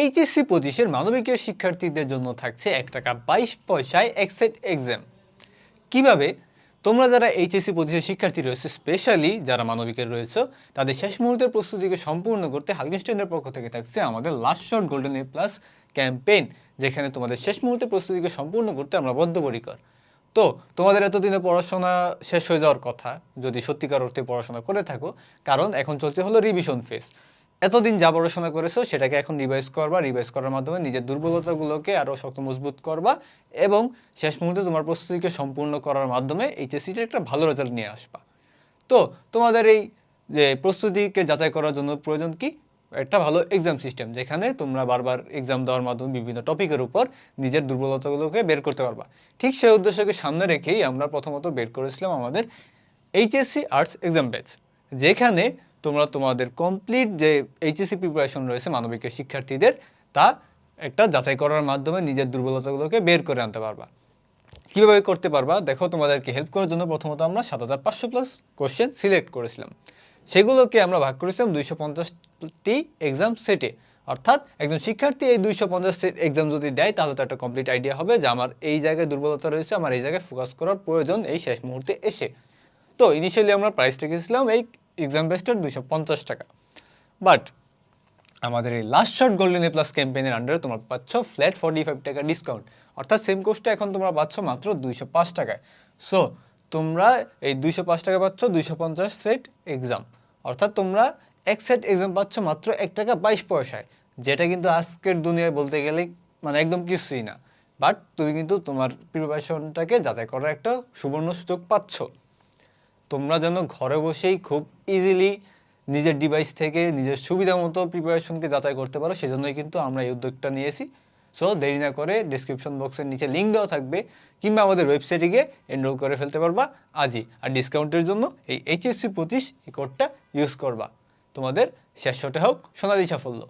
HSC পঁচিশের মানবিকের শিক্ষার্থীদের জন্য থাকছে এক টাকা বাইশ পয়সায় এক্সেট এক্সাম। কীভাবে? তোমরা যারা এইচএসসি পঁচিশের শিক্ষার্থী রয়েছে স্পেশালি যারা মানবিকের রয়েছে, তাদের শেষ মুহূর্তের প্রস্তুতিকে সম্পূর্ণ করতে হালকিনস্টেনের পক্ষ থেকে থাকছে আমাদের last shot golden A plus campaign যেখানে তোমাদের শেষ মুহূর্তে প্রস্তুতিকে সম্পূর্ণ করতে আমরা বদ্ধপরিকর। তো, তোমাদের এতদিনে পড়াশোনা শেষ হয়ে যাওয়ার কথা, যদি সত্যিকার অর্থে পড়াশোনা করে থাকো, কারণ এখন চলছে হলো রিভিশন ফেজ এতদিন যা পড়াশোনা করেছ সেটাকে এখন রিভাইজ করবা রিভাইজ করার মাধ্যমে নিজের দুর্বলতাগুলোকে আরও শক্ত মজবুত করবা এবং শেষ মুহূর্তে তোমার প্রস্তুতিকে সম্পূর্ণ করার মাধ্যমে এইচএসসিটা একটা ভালো রেজাল্ট নিয়ে আসবা। তো তোমাদের এই যে প্রস্তুতিকে যাচাই করার জন্য প্রয়োজন কি? একটা ভালো এক্সাম সিস্টেম যেখানে তোমরা বারবার এক্সাম দেওয়ার মাধ্যমে বিভিন্ন টপিকের উপর নিজের দুর্বলতাগুলোকে বের করতে পারবা। ঠিক সেই উদ্দেশ্যকে সামনে রেখেই আমরা প্রথমত বের করেছিলাম আমাদের এইচএসসি আর্টস এক্সাম ব্যাচ যেখানে তোমরা তোমাদের কমপ্লিট যে এইচএসসি প্রিপারেশন রয়েছে মানবিকের শিক্ষার্থীদের, তা একটা যাচাই করার মাধ্যমে নিজের দুর্বলতাগুলোকে বের করে আনতে পারবা। কীভাবে করতে পারবা? দেখো, তোমাদেরকে হেল্প করার জন্য প্রথমত আমরা সাত হাজার পাঁচশো প্লাস কোশ্চেন সিলেক্ট করেছিলাম। সেগুলোকে আমরা ভাগ করেছিলাম দুইশো পঞ্চাশটি এক্সাম সেটে অর্থাৎ একজন শিক্ষার্থী এই দুইশো পঞ্চাশ সেট এক্সাম যদি দেয়, তাহলে তো একটা কমপ্লিট আইডিয়া হবে যে আমার এই জায়গায় দুর্বলতা রয়েছে, আমার এই জায়গায় ফোকাস করার প্রয়োজন এই শেষ মুহূর্তে এসে। তো ইনিশিয়ালি আমরা প্রাইস রেখেছিলাম এই এক্সাম বেস্টের দুইশো পঞ্চাশ টাকা। বাট আমাদের এই last shot golden A plus ক্যাম্পেইনের আন্ডারে তোমরা পাচ্ছ ফ্ল্যাট ফর্টি ফাইভ টাকা ডিসকাউন্ট অর্থাৎ সেম কোর্সটা এখন তোমরা পাচ্ছ মাত্র দুইশো পাঁচ টাকায়। সো তোমরা এই দুইশো পাঁচ টাকা পাচ্ছ, দুইশো পঞ্চাশ সেট এক্সাম অর্থাৎ তোমরা এক সেট এক্সাম পাচ্ছ মাত্র এক টাকা বাইশ পয়সায়। যেটা কিন্তু আজকের দুনিয়ায় বলতে গেলে মানে একদম কিছুই না। বাট তুমি কিন্তু তোমার প্রিপারেশনটাকে যাচাই করার একটা সুবর্ণ সুযোগ পাচ্ছ। তোমরা যেন ঘরে বসেই খুব ইজিলি নিজের ডিভাইস থেকে নিজের সুবিধা মতো প্রিপারেশনকে যাচাই করতে পারো, সেজন্যই কিন্তু আমরা এই উদ্যোগটা নিয়েছি। সো দেরি না করে ডিসক্রিপশন বক্সের নিচে লিঙ্ক দেওয়া থাকবে, কিংবা আমাদের ওয়েবসাইটে গিয়ে এনরোল করে ফেলতে পারবা আজই। আর ডিসকাউন্টের জন্য এই এইচএসসি পঁচিশ এই কোডটা ইউজ করবা। তোমাদের শেষ হোক সোনালি সাফল্য।